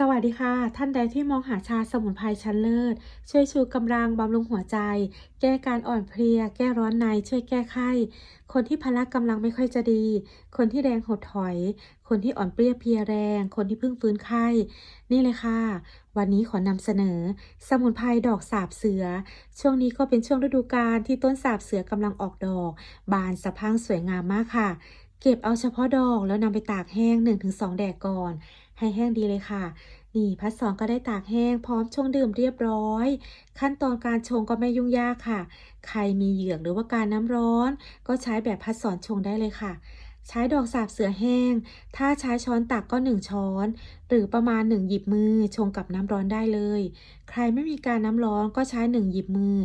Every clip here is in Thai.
สวัสดีค่ะ ท่านใดที่มองหาชาสมุนไพรชั้นเลิศ ช่วยชูกำลังบำรุงหัวใจ แก้การอ่อนเพลีย แก้ร้อนใน ช่วยแก้ไข้ คนที่พละกำลังไม่ค่อยจะดี คนที่แรงหดถอย คนที่อ่อนเปรี้ยเพลียแรง คนที่เพิ่งฟื้นไข้ นี่เลยค่ะ วันนี้ขอนำเสนอ สมุนไพรดอกสาบเสือ ช่วงนี้ก็เป็นช่วงฤดูกาลที่ต้นสาบเสือกำลังออกดอก บานสะพังสวยงามมากค่ะ เก็บเอาเฉพาะดอกแล้วนำไปตากแห้ง 1-2 แดดก่อน ให้แห้งดีเลยค่ะ นี่พัดสอนก็ได้ตากแห้งพร้อมชงดื่มเรียบร้อย ขั้นตอนการชงก็ไม่ยุ่งยากค่ะ ใครมีเหยือกหรือว่าการน้ำร้อน ก็ใช้แบบพัดสอนชงได้เลยค่ะ ใช้ดอกสาบเสือแห้ง ถ้าใช้ช้อนตักก็ 1 ช้อน หรือประมาณ 1 หยิบมือ ชงกับน้ำร้อนได้เลย ใครไม่มีการน้ำร้อนก็ใช้ 1 หยิบมือ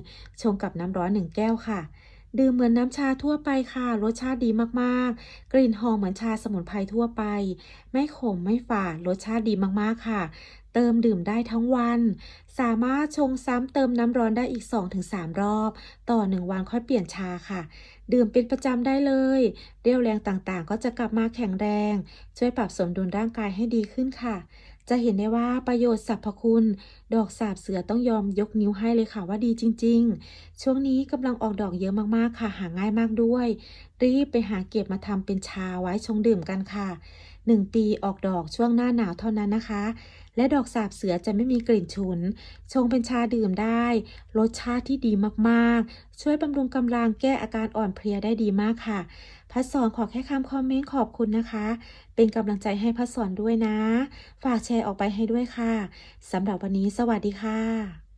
ชงกับน้ำร้อน 1 แก้วค่ะ ดื่มเหมือนน้ำชาทั่วไปค่ะ รสชาติดีมากๆ กลิ่นหอมเหมือนชาสมุนไพรทั่วไป ไม่ขมไม่ฝาด รสชาติดีมากๆค่ะ เติมดื่มได้ทั้งวัน สามารถชงซ้ำเติมน้ำร้อนได้อีก 2-3 รอบ ต่อ 1 วันค่อยเปลี่ยนชาค่ะ ดื่มเป็นประจำได้เลย เรี่ยวแรงต่างๆ ก็จะกลับมาแข็งแรง ช่วยปรับสมดุลร่างกายให้ดีขึ้นค่ะจะเห็นได้ว่าประโยชน์สรรพคุณ ดอกสาบเสือต้องยอมยกนิ้วให้เลยค่ะว่าดีจริง ๆ ช่วงนี้กำลังออกดอกเยอะมากๆค่ะ หาง่ายมากด้วย รีบไปหาเก็บมาทำเป็นชาไว้ชงดื่มกันค่ะ 1 ปีออกดอกช่วงหน้าหนาวเท่านั้นนะคะ และดอกสาบเสือจะไม่มีกลิ่นฉุน ชงเป็นชาดื่มได้ รสชาติที่ดีมากๆ ช่วยบำรุงกำลังแก้อาการอ่อนเพลียได้ดีมากค่ะพัดสอนขอแค่คำคอมเมนต์ขอบคุณนะคะ เป็นกำลังใจให้พัดสอนด้วยนะ ฝากแชร์ออกไปให้ด้วยค่ะสำหรับวันนี้สวัสดีค่ะ